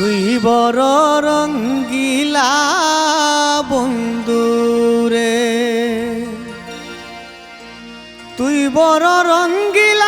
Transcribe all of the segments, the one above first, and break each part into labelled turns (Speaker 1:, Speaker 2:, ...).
Speaker 1: তুই বড় রঙ্গিলা বন্ধুরে। তুই বড় রঙ্গিলা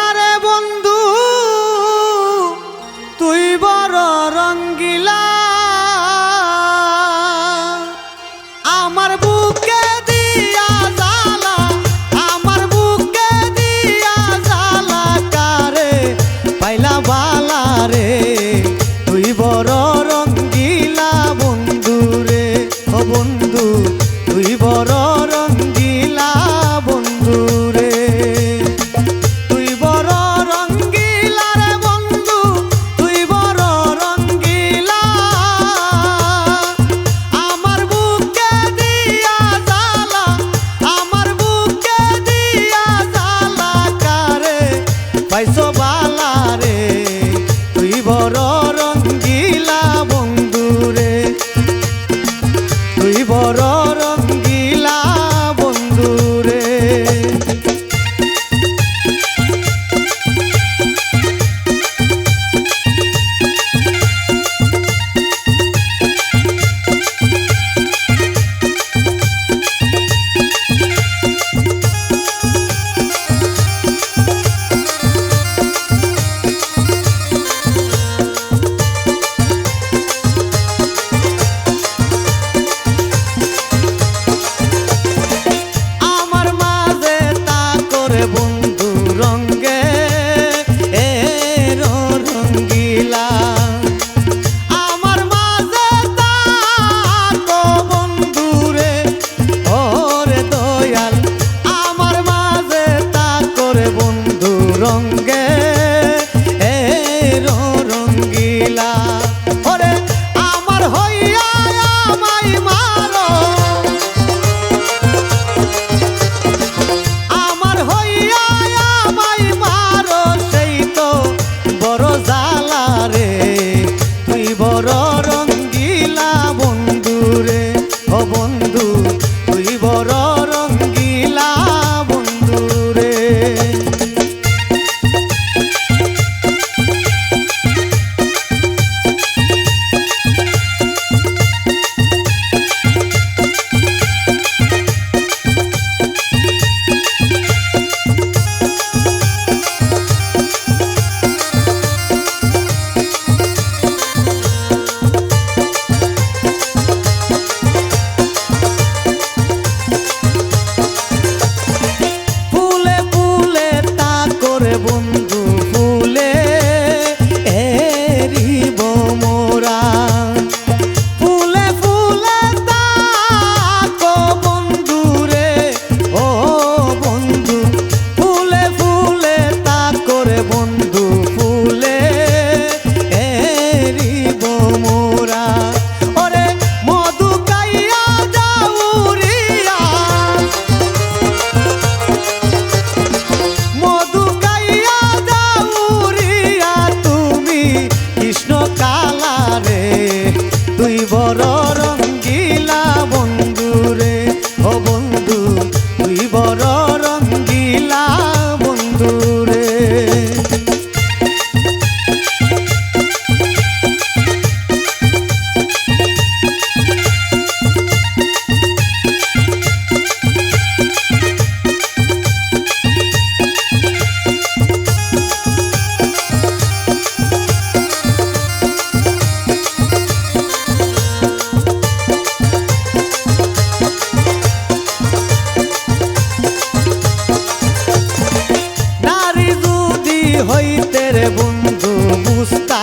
Speaker 1: হইতে রে বন্ধু বুস্তা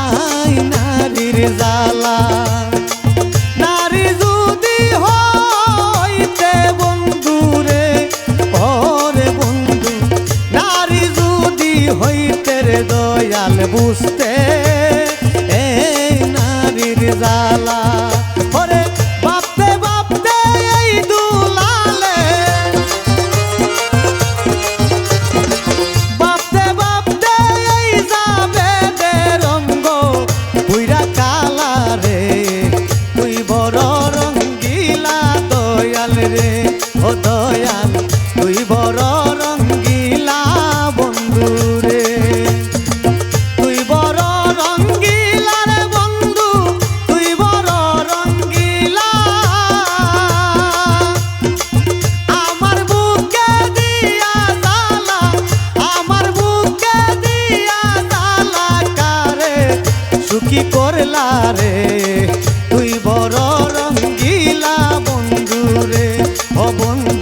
Speaker 1: আই নারীর জ্বালা। ও দয়াল তুই বড় রঙ্গিলা বন্ধু রে। তুই বড় রঙ্গিলা রে বন্ধু, তুই বড় রঙ্গিলা। আমার বুকে দিয়া দালা আমার বুকে করলা রে। বন্ধু